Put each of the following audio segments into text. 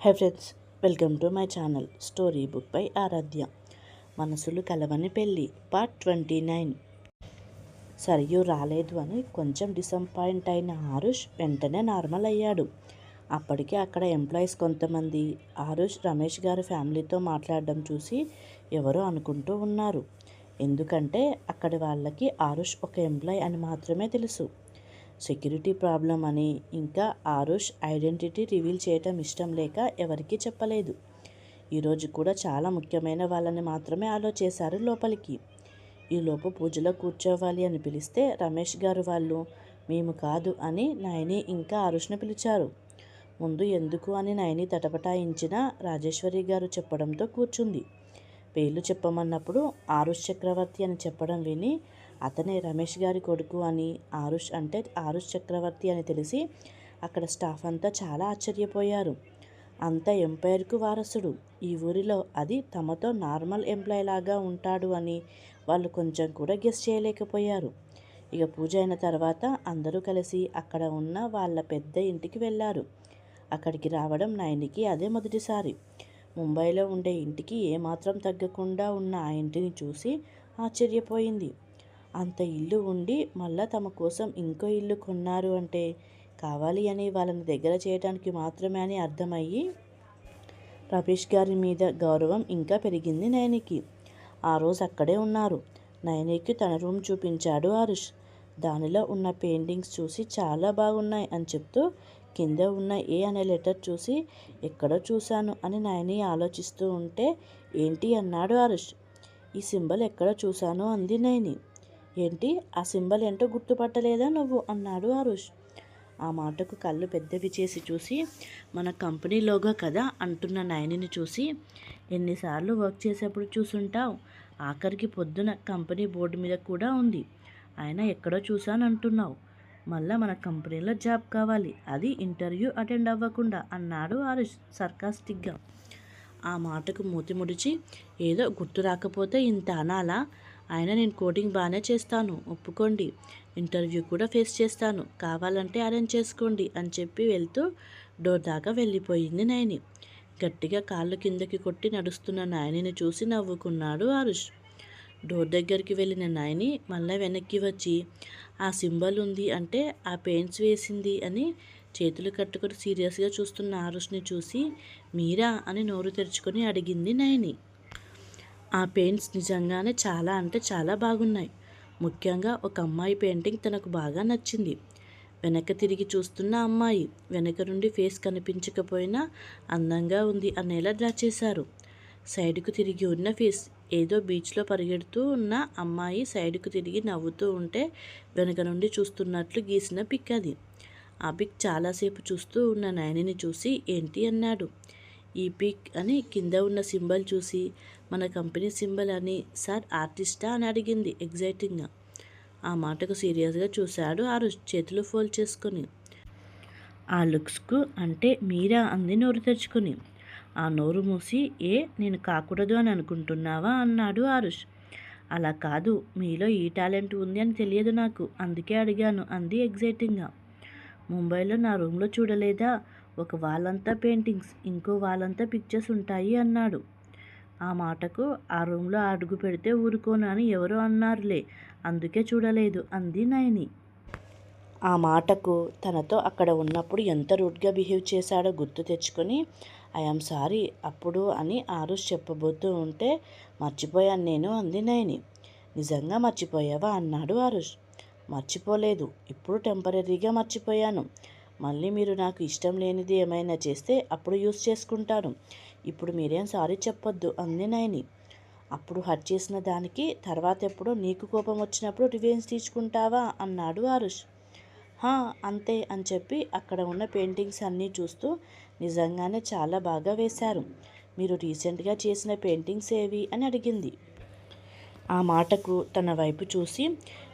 Hi friends welcome to my channel story book by Aaradhya మనసులు కలవని పెళ్ళి part twenty nine Sarayu రాలేదు అని కొంచెం డిసప్పాయింట్ అయిన ఆరుష్ వెంటనే నార్మల్ అయ్యాడు. అప్పటికే అక్కడ ఎంప్లాయీస్ కొంతమంది ఆరుష్ రమేష్ గారి ఫ్యామిలీతో మాట్లాడడం చూసి ఎవరో అనుకుంటూ ఉన్నారు. ఎందుకంటే అక్కడి వాళ్ళకి ఆరుష్ ఒక ఎంప్లాయ్ అని మాత్రమే తెలుసు. సెక్యూరిటీ ప్రాబ్లం అని ఇంకా ఆరుష్ ఐడెంటిటీ రివీల్ చేయటం ఇష్టం లేక ఎవరికీ చెప్పలేదు. ఈరోజు కూడా చాలా ముఖ్యమైన వాళ్ళని మాత్రమే అలో చేశారు లోపలికి. ఈలోపు పూజలో కూర్చోవాలి అని పిలిస్తే రమేష్ గారు వాళ్ళు మేము కాదు అని నయని ఇంకా ఆరుష్ను పిలిచారు. ముందు ఎందుకు అని నయని తటపటాయించిన రాజేశ్వరి గారు చెప్పడంతో కూర్చుంది. పేర్లు చెప్పమన్నప్పుడు ఆరుష్ చక్రవర్తి అని చెప్పడం విని అతనే రమేష్ గారి కొడుకు అని ఆరుష్ అంటే ఆరుష్ చక్రవర్తి అని తెలిసి అక్కడ స్టాఫ్ అంతా చాలా ఆశ్చర్యపోయారు. అంత ఎంపైర్కు వారసుడు. ఈ ఊరిలో అది తమతో నార్మల్ ఎంప్లాయ్ లాగా ఉంటాడు అని వాళ్ళు కొంచెం కూడా గెస్ చేయలేకపోయారు. ఇక పూజ అయిన తర్వాత అందరూ కలిసి అక్కడ ఉన్న వాళ్ళ పెద్ద ఇంటికి వెళ్ళారు. అక్కడికి రావడం నైనికి అదే మొదటిసారి. ముంబైలో ఉండే ఇంటికి ఏమాత్రం తగ్గకుండా ఉన్న ఆ ఇంటిని చూసి ఆశ్చర్యపోయింది. అంత ఇల్లు ఉండి మళ్ళా తమ కోసం ఇంకో ఇల్లు కొన్నారు అంటే కావాలి అని వాళ్ళని దగ్గర చేయడానికి మాత్రమే అని అర్థమయ్యి రమేష్ గారి మీద గౌరవం ఇంకా పెరిగింది నయనికి. ఆ రోజు అక్కడే ఉన్నారు. నయనికి తన రూమ్ చూపించాడు హరీష్ దానిలో ఉన్న పెయింటింగ్స్ చూసి చాలా బాగున్నాయి అని చెప్తూ కింద ఉన్న ఏ అనే లెటర్ చూసి ఎక్కడో చూశాను అని నయని ఆలోచిస్తూ ఉంటే ఏంటి? అన్నాడు హరీష్ ఈ సింబల్ ఎక్కడ చూశాను అంది నయని. ఏంటి? ఆ సింబల్ ఏంటో గుర్తుపట్టలేదా నువ్వు? అన్నాడు అరుష్ ఆ మాటకు కళ్ళు పెద్దవి చేసి చూసి మన కంపెనీలోగా కదా అంటున్న నయనిని చూసి ఎన్నిసార్లు వర్క్ చేసేప్పుడు చూసుంటావు? ఆఖరికి పొద్దున కంపెనీ బోర్డు మీద కూడా ఉంది. ఆయన ఎక్కడో చూశానంటున్నావు. మళ్ళా మన కంపెనీలో జాబ్ కావాలి. అది ఇంటర్వ్యూ అటెండ్ అవ్వకుండా అన్నాడు ఆరుష్ సర్కాస్టిక్గా. ఆ మాటకు మూతి ముడిచి ఏదో గుర్తు రాకపోతే ఇంత అనాలా? ఆయన నేను కోడింగ్ బాగానే చేస్తాను. ఒప్పుకోండి. ఇంటర్వ్యూ కూడా ఫేస్ చేస్తాను. కావాలంటే అరేంజ్ చేసుకోండి అని చెప్పి వెళ్తూ డోర్ దాకా వెళ్ళిపోయింది నయని. గట్టిగా కాళ్ళు కిందకి కొట్టి నడుస్తున్న నాయనిని చూసి నవ్వుకున్నాడు ఆరుష్. డోర్ దగ్గరికి వెళ్ళిన నాయని మళ్ళీ వెనక్కి వచ్చి ఆ సింబల్ ఉంది అంటే ఆ పెయింట్స్ వేసింది అని చేతులు కట్టుకొని సీరియస్గా చూస్తున్న ఆరుష్ని చూసి మీరా? అని నోరు తెరుచుకొని అడిగింది నయని. ఆ పెయింట్స్ నిజంగానే చాలా అంటే చాలా బాగున్నాయి. ముఖ్యంగా ఒక అమ్మాయి పెయింటింగ్ తనకు బాగా నచ్చింది. వెనక తిరిగి చూస్తున్న అమ్మాయి వెనక నుండి ఫేస్ కనిపించకపోయినా అందంగా ఉంది అనేలా డ్రా చేశారు. సైడ్కు తిరిగి ఉన్న ఫేస్ ఏదో బీచ్లో పరిగెడుతూ ఉన్న అమ్మాయి సైడ్కు తిరిగి నవ్వుతూ ఉంటే వెనక నుండి చూస్తున్నట్లు గీసిన పిక్ అది. ఆ పిక్ చాలాసేపు చూస్తూ ఉన్న నాయనిని చూసి ఏంటి? అన్నాడు. ఈ పిక్ అని కింద ఉన్న సింబల్ చూసి మన కంపెనీ సింబల్ అని సార్ ఆర్టిస్టా అని అడిగింది ఎగ్జైటింగ్గా. ఆ మాటకు సీరియస్గా చూశాడు ఆరు చేతులు ఫోల్డ్ చేసుకొని. ఆ లుక్స్కు అంటే మీరా అంది నోరు తెచ్చుకుని ఆ నోరు మూసి ఏ నేను కాకూడదు అని అనుకుంటున్నావా? అన్నాడు ఆరుష్. అలా కాదు మీలో ఈ టాలెంట్ ఉంది అని తెలియదు నాకు అందుకే అడిగాను అంది ఎగ్జైటింగ్గా. ముంబైలో నా రూమ్లో చూడలేదా? ఒక వాళ్ళంతా పెయింటింగ్స్ ఇంకో వాళ్ళంతా పిక్చర్స్ ఉంటాయి అన్నాడు. ఆ మాటకు ఆ రూమ్లో అడుగు పెడితే ఊరుకోను అని ఎవరో అన్నారులే. అందుకే చూడలేదు అంది నయని. ఆ మాటకు తనతో అక్కడ ఉన్నప్పుడు ఎంత రూట్గా బిహేవ్ చేశాడో గుర్తు తెచ్చుకొని ఐఎమ్ సారీ అప్పుడు అని ఆరుష్ చెప్పబోతూ ఉంటే మర్చిపోయాను నేను అంది నయని. నిజంగా మర్చిపోయావా అన్నాడు ఆరుష్ మర్చిపోలేదు. ఇప్పుడు టెంపరీగా మర్చిపోయాను. మళ్ళీ మీరు నాకు ఇష్టం లేనిది ఏమైనా చేస్తే అప్పుడు యూస్ చేసుకుంటాను. ఇప్పుడు మీరేం సారీ చెప్పొద్దు అంది నైని అప్పుడు హట్ చేసిన దానికి తర్వాత ఎప్పుడు నీకు కోపం వచ్చినప్పుడు రివెన్స్ తీసుకుంటావా అన్నాడు ఆరుష్. హా అంతే అని చెప్పి అక్కడ ఉన్న పెయింటింగ్స్ అన్నీ చూస్తూ నిజంగానే చాలా బాగా వేశారు. మీరు రీసెంట్గా చేసిన పెయింటింగ్స్ ఏవి? అని అడిగింది. ఆ మాటకు తన వైపు చూసి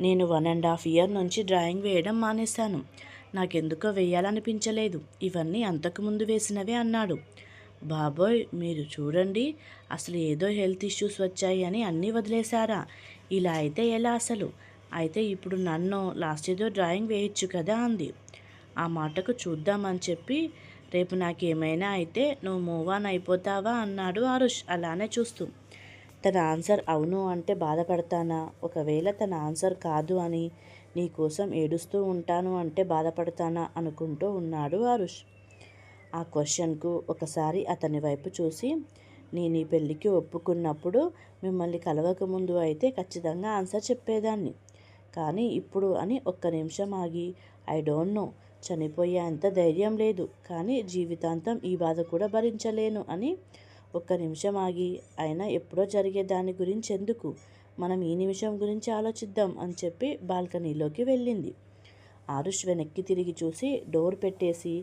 నేను వన్ అండ్ హాఫ్ ఇయర్ నుంచి డ్రాయింగ్ వేయడం మానేశాను. నాకెందుకో వేయాలనిపించలేదు ఇవన్నీ అంతకుముందు వేసినవే అన్నాడు. బాబోయ్ మీరు చూడండి అసలు ఏదో హెల్త్ ఇష్యూస్ వచ్చాయి అని అన్నీ వదిలేశారా? ఇలా అయితే ఎలా అసలు? అయితే ఇప్పుడు నన్ను లాస్ట్ ఏదో డ్రాయింగ్ వేయచ్చు కదా అంది. ఆ మాటకు చూద్దామని చెప్పి రేపు నాకేమైనా అయితే నువ్వు మూవ్ ఆన్ అయిపోతావా అన్నాడు ఆరుష్ అలానే చూస్తూ. తన ఆన్సర్ అవును అంటే బాధపడతానా? ఒకవేళ తన ఆన్సర్ కాదు అని నీకోసం ఏడుస్తూ ఉంటాను అంటే బాధపడతానా అనుకుంటూ ఉన్నాడు ఆరుష్. ఆ క్వశ్చన్కు ఒకసారి అతని వైపు చూసి నేను ఈ పెళ్ళికి ఒప్పుకున్నప్పుడు మిమ్మల్ని కలవకముందు అయితే ఖచ్చితంగా ఆన్సర్ చెప్పేదాన్ని. కానీ ఇప్పుడు అని ఒక్క నిమిషం ఆగి ఐ డోంట్ నో చనిపోయేంత ధైర్యం లేదు. కానీ జీవితాంతం ఈ బాధ కూడా భరించలేను అని ఒక్క నిమిషం ఆగి అయినా ఎప్పుడో జరిగే దాని గురించి ఎందుకు? మనం ఈ నిమిషం గురించి ఆలోచిద్దాం అని చెప్పి బాల్కనీలోకి వెళ్ళింది. ఆరుష్ వెనక్కి తిరిగి చూసి డోర్ పెట్టేసి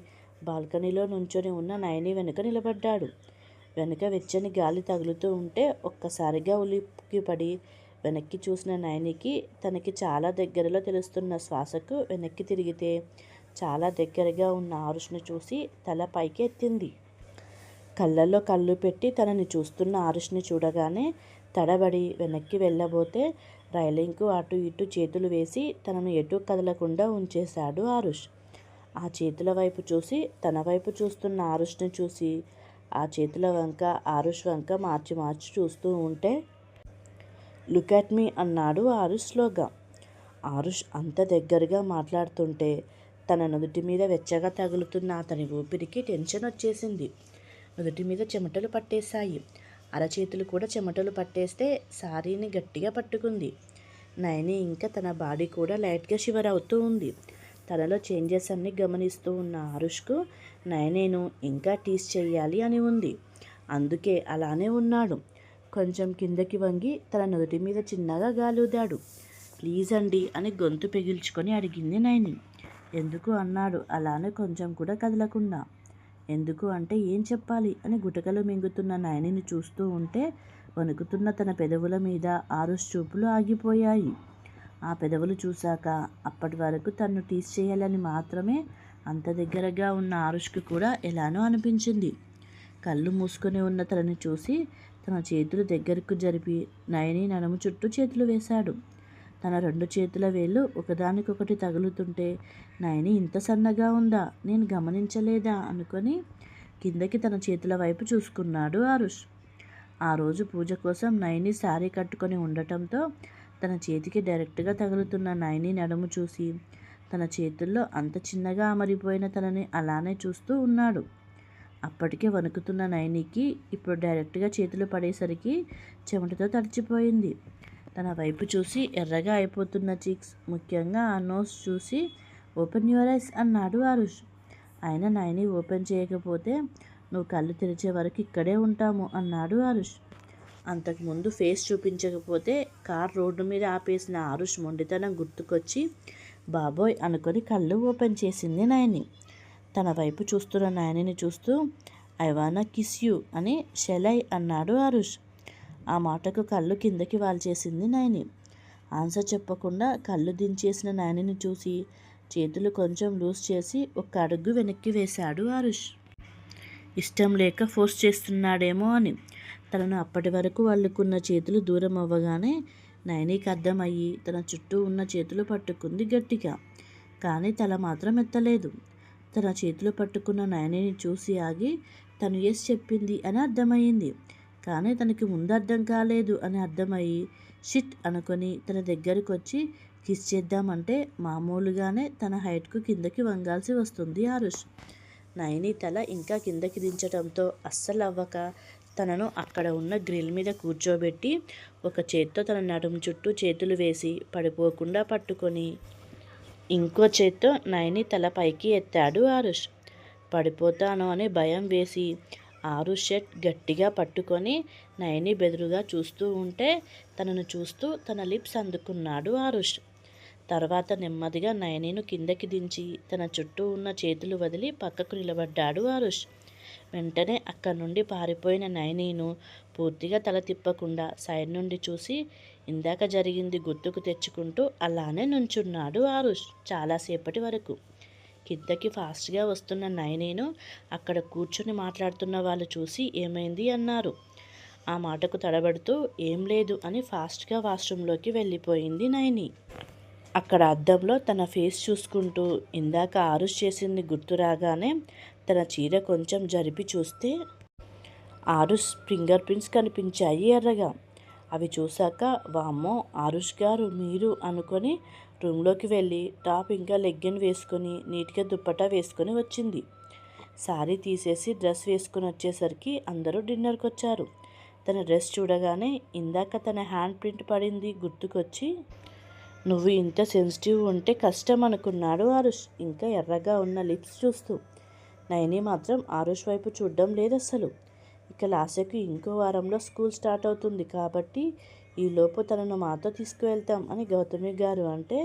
బాల్కనీలో నుంచొని ఉన్న నయని వెనుక నిలబడ్డాడు. వెనుక వెచ్చని గాలి తగులుతూ ఉంటే ఒక్కసారిగా ఉలిక్కిపడి వెనక్కి చూసిన నయనికి తనకి చాలా దగ్గరలో తెలుస్తున్న శ్వాసకు వెనక్కి తిరిగితే చాలా దగ్గరగా ఉన్న ఆరుష్ను చూసి తల పైకి ఎత్తింది కళ్ళల్లో కళ్ళు పెట్టి తనని చూస్తున్న ఆరుష్ని చూడగానే తడబడి వెనక్కి వెళ్ళబోతే రైలింగ్కు అటు ఇటు చేతులు వేసి తనను ఎటు కదలకుండా ఉంచేశాడు ఆరుష్. ఆ చేతుల వైపు చూసి తన వైపు చూస్తున్న ఆరుష్ని చూసి ఆ చేతుల వంక ఆరుష్ వంక మార్చి మార్చి చూస్తూ ఉంటే లుక్ అట్ మీ అన్నాడు ఆరుష్ స్లోగా. ఆరుష్ అంత దగ్గరగా మాట్లాడుతుంటే తన నుదుటి మీద వెచ్చగా తగులుతున్న అతని ఊపిరికి టెన్షన్ వచ్చేసింది. నుదుటి మీద చెమటలు పట్టేశాయి. అరచేతులు కూడా చెమటలు పట్టేస్తే సారీని గట్టిగా పట్టుకుంది. నయని ఇంకా తన బాడీ కూడా లైట్గా షివర్ అవుతూ ఉంది. తనలో చేంజెస్ అన్ని గమనిస్తూ ఉన్న ఆరుష్కు నయనేను ఇంకా టీస్ చేయాలి అని ఉంది. అందుకే అలానే ఉన్నాడు. కొంచెం కిందకి వంగి తన నుదుటి మీద చిన్నగా గాలుదాడు. ప్లీజ్ అండి అని గొంతు పెగిల్చుకొని అడిగింది నయని. ఎందుకు అన్నాడు. అలానే కొంచెం కూడా కదలకుండా. ఎందుకు అంటే ఏం చెప్పాలి అని గుటకలు మింగుతున్న నయనిని చూస్తూ ఉంటే వణుకుతున్న తన పెదవుల మీద ఆరుష్ చూపులు ఆగిపోయాయి. ఆ పెదవులు చూశాక అప్పటి వరకు తన్ను టీస్ చేయాలని మాత్రమే అంత దగ్గరగా ఉన్న ఆరుష్కి కూడా ఎలానో అనిపించింది. కళ్ళు మూసుకొని ఉన్న తనని చూసి తన చేతులు దగ్గరకు జరిపి నయని నడుము చుట్టూ చేతులు వేశాడు. తన రెండు చేతుల వేళ్ళు ఒకదానికొకటి తగులుతుంటే నయని ఇంత సన్నగా ఉందా? నేను గమనించలేదా? అనుకొని కిందకి తన చేతుల వైపు చూసుకున్నాడు ఆరుష్. ఆ రోజు పూజ కోసం నయని శారీ కట్టుకొని ఉండటంతో తన చేతికి డైరెక్ట్గా తగులుతున్న నయని నడుము చూసి తన చేతుల్లో అంత చిన్నగా అమరిపోయిన తనని అలానే చూస్తూ ఉన్నాడు. అప్పటికే వణుకుతున్న నయనికి ఇప్పుడు డైరెక్ట్గా చేతులు పడేసరికి చెమటతో తడిచిపోయింది. తన వైపు చూసి ఎర్రగా అయిపోతున్న చీక్స్ ముఖ్యంగా ఆ నోస్ చూసి ఓపెన్ యువర్ ఐస్ అన్నాడు ఆరుష్. ఆయన నాయని ఓపెన్ చేయకపోతే నువ్వు కళ్ళు తెరిచే వరకు ఇక్కడే ఉంటాము అన్నాడు ఆరుష్. అంతకుముందు ఫేస్ చూపించకపోతే కార్ రోడ్డు మీద ఆపేసిన ఆరుష్ మొండితనం గుర్తుకొచ్చి బాబోయ్ అనుకొని కళ్ళు ఓపెన్ చేసింది నాయని తన వైపు చూస్తున్న నాయనిని చూస్తూ ఐ వానా కిస్ యూ అని షెలై అన్నాడు ఆరుష్. ఆ మాటకు కళ్ళు కిందకి వాల్చేసింది నయని. ఆన్సర్ చెప్పకుండా కళ్ళు దించేసిన నయనిని చూసి చేతులు కొంచెం లూజ్ చేసి ఒక్క అడుగు వెనక్కి వేశాడు ఆరుష్. ఇష్టం లేక ఫోర్స్ చేస్తున్నాడేమో అని. తనను అప్పటి వరకు వాళ్ళకున్న చేతులు దూరం అవ్వగానే నయనీకి అర్థమయ్యి తన చుట్టూ ఉన్న చేతులు పట్టుకుంది గట్టిగా. కానీ తల మాత్రం ఎత్తలేదు. తన చేతులు పట్టుకున్న నయనిని చూసి ఆగి తను ఎస్ చెప్పింది అని అర్థమయ్యింది. కానీ తనకి ముందు అర్థం కాలేదు అని అర్థమయ్యి షిట్ అనుకొని తన దగ్గరకు వచ్చి కిస్ చేద్దామంటే మామూలుగానే తన హైట్కు కిందకి వంగాల్సి వస్తుంది ఆరుష్. నయని తల ఇంకా కిందకి దించడంతో అస్సలు అవ్వక తనను అక్కడ ఉన్న గ్రిల్ మీద కూర్చోబెట్టి ఒక చేత్తో తన నడుము చుట్టూ చేతులు వేసి పడిపోకుండా పట్టుకొని ఇంకో చేత్తో నయని తల పైకి ఎత్తాడు ఆరుష్. పడిపోతాను అనే భయం వేసి ఆరు షర్ట్ గట్టిగా పట్టుకొని నయని బెదురుగా చూస్తూ ఉంటే తనను చూస్తూ తన లిప్స్ అందుకున్నాడు ఆరుష్. తర్వాత నెమ్మదిగా నయనిను కిందకి దించి తన చుట్టూ ఉన్న చేతులు వదిలి పక్కకు నిలబడ్డాడు ఆరుష్. వెంటనే అక్కడి నుండి పారిపోయిన నయనీను పూర్తిగా తల తిప్పకుండా సైడ్ నుండి చూసి ఇందాక జరిగింది గుర్తుకు తెచ్చుకుంటూ అలానే నుంచున్నాడు ఆరుష్ చాలాసేపటి వరకు. కిందకి ఫాస్ట్గా వస్తున్న నయనేను అక్కడ కూర్చొని మాట్లాడుతున్న వాళ్ళు చూసి ఏమైంది అన్నారు. ఆ మాటకు తడబడుతూ ఏం లేదు అని ఫాస్ట్గా వాష్రూమ్లోకి వెళ్ళిపోయింది నయని. అక్కడ అద్దంలో తన ఫేస్ చూసుకుంటూ ఇందాక ఆరుష్ చేసింది గుర్తు రాగానే తన చీర కొంచెం జరిపి చూస్తే ఆరుష్ ఫింగర్ ప్రింట్స్ కనిపించాయి ఎర్రగా. అవి చూశాక వామ్మో ఆరుష్ గారు మీరు అనుకొని రూమ్లోకి వెళ్ళి టాప్ ఇంకా లెగ్గిన్ వేసుకొని నీట్గా దుప్పటా వేసుకొని వచ్చింది. శారీ తీసేసి డ్రెస్ వేసుకొని వచ్చేసరికి అందరూ డిన్నర్కి వచ్చారు. తన డ్రెస్ చూడగానే ఇందాక తన హ్యాండ్ ప్రింట్ పడింది గుర్తుకొచ్చి నువ్వు ఇంత సెన్సిటివ్ ఉంటే కష్టం అనుకున్నాడు ఆరుష్. ఇంకా ఎర్రగా ఉన్న లిప్స్ చూస్తూ. నయని మాత్రం ఆరుష్ వైపు చూడడం లేదు అసలు ఇక లాస్యకు ఇంకో వారంలో స్కూల్ స్టార్ట్ అవుతుంది కాబట్టి ఈలోపు తనను మాతో తీసుకువెళ్తాం అని గౌతమి గారు అంటే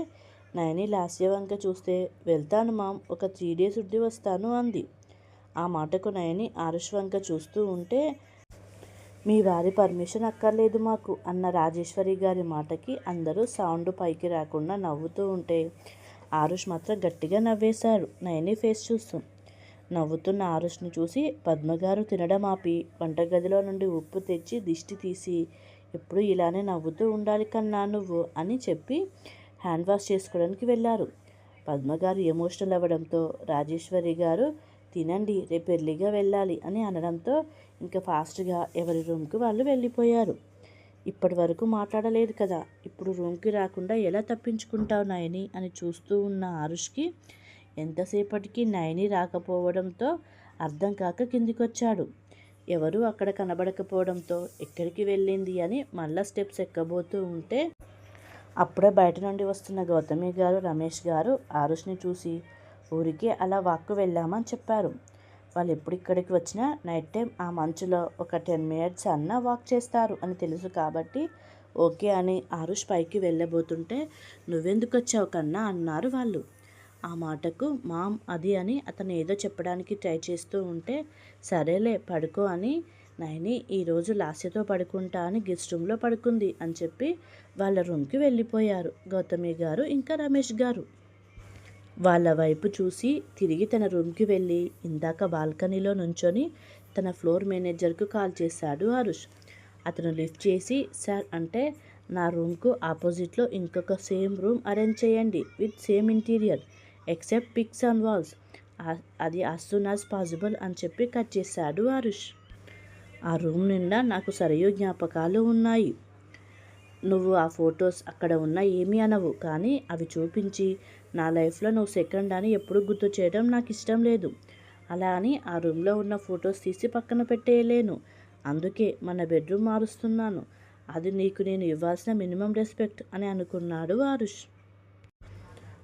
నయని లాస్య వంక చూస్తే వెళ్తాను మామ్ ఒక త్రీ డేస్ ఉండి వస్తాను అంది. ఆ మాటకు నయని ఆరుష్ వంక చూస్తూ ఉంటే మీ వారి పర్మిషన్ అక్కర్లేదు మాకు అన్న రాజేశ్వరి గారి మాటకి అందరూ సౌండ్ పైకి రాకుండా నవ్వుతూ ఉంటే ఆరుష్ మాత్రం గట్టిగా నవ్వేశారు నయని ఫేస్ చూస్తూ. నవ్వుతున్న ఆరుష్ని చూసి పద్మగారు తినడం ఆపి వంటగదిలో నుండి ఉప్పు తెచ్చి దిష్టి తీసి ఎప్పుడు ఇలానే నవ్వుతూ ఉండాలి కన్నా నువ్వు అని చెప్పి హ్యాండ్ వాష్ చేసుకోవడానికి వెళ్ళారు. పద్మగారు ఎమోషనల్ అవ్వడంతో రాజేశ్వరి గారు తినండి రేపు ఎర్లీగా వెళ్ళాలి అని అనడంతో ఇంకా ఫాస్ట్గా ఎవరి రూమ్కి వాళ్ళు వెళ్ళిపోయారు. ఇప్పటి వరకు మాట్లాడలేదు కదా ఇప్పుడు రూమ్కి రాకుండా ఎలా తప్పించుకుంటావు నయని అని చూస్తూ ఉన్న ఆరుష్కి ఎంతసేపటికి నయని రాకపోవడంతో అర్థం కాక కిందికొచ్చాడు. ఎవరూ అక్కడ కనబడకపోవడంతో ఎక్కడికి వెళ్ళింది అని మళ్ళా స్టెప్స్ ఎక్కబోతూ ఉంటే అప్పుడే బయట నుండి వస్తున్న గౌతమి గారు రమేష్ గారు ఆరుష్ని చూసి ఊరికే అలా వాక్కు వెళ్ళామని చెప్పారు. వాళ్ళు ఎప్పుడు ఇక్కడికి వచ్చినా నైట్ టైం ఆ మంచులో ఒక టెన్ మినిట్స్ అన్నా వాక్ చేస్తారు అని తెలుసు కాబట్టి ఓకే అని ఆరుష్ పైకి వెళ్ళబోతుంటే నువ్వెందుకు వచ్చావు కన్నా అన్నారు వాళ్ళు. ఆ మాటకు మామ్ అది అని అతను ఏదో చెప్పడానికి ట్రై చేస్తూ ఉంటే సరేలే పడుకో అని నైని ఈరోజు లాస్యతో పడుకుంటా అని గెస్ట్ రూమ్లో పడుకుంది అని చెప్పి వాళ్ళ రూమ్కి వెళ్ళిపోయారు గౌతమి గారు ఇంకా రమేష్ గారు. వాళ్ళ వైపు చూసి తిరిగి తన రూమ్కి వెళ్ళి ఇందాక బాల్కనీలో నుంచొని తన ఫ్లోర్ మేనేజర్కు కాల్ చేశాడు హరుష్ అతను లిఫ్ట్ చేసి సార్ అంటే నా రూమ్కు ఆపోజిట్లో ఇంకొక సేమ్ రూమ్ అరేంజ్ చేయండి with same interior. Except pics and walls అది అస్ సూన్ యాజ్ పాసిబుల్ అని చెప్పి కట్ చేశాడు హరుష్ ఆ రూమ్ నిండా నాకు సరియు జ్ఞాపకాలు ఉన్నాయి. నువ్వు ఆ ఫొటోస్ అక్కడ ఉన్న ఏమీ అనవు కానీ అవి చూపించి నా లైఫ్లో నువ్వు సెకండ్ అని ఎప్పుడు గుర్తు చేయడం నాకు ఇష్టం లేదు. అలా అని ఆ రూమ్లో ఉన్న ఫొటోస్ తీసి పక్కన పెట్టేయలేను. అందుకే మన బెడ్రూమ్ మారుస్తున్నాను. అది నీకు నేను ఇవ్వాల్సిన మినిమం రెస్పెక్ట్ అని అనుకున్నాడు ఆరుష్.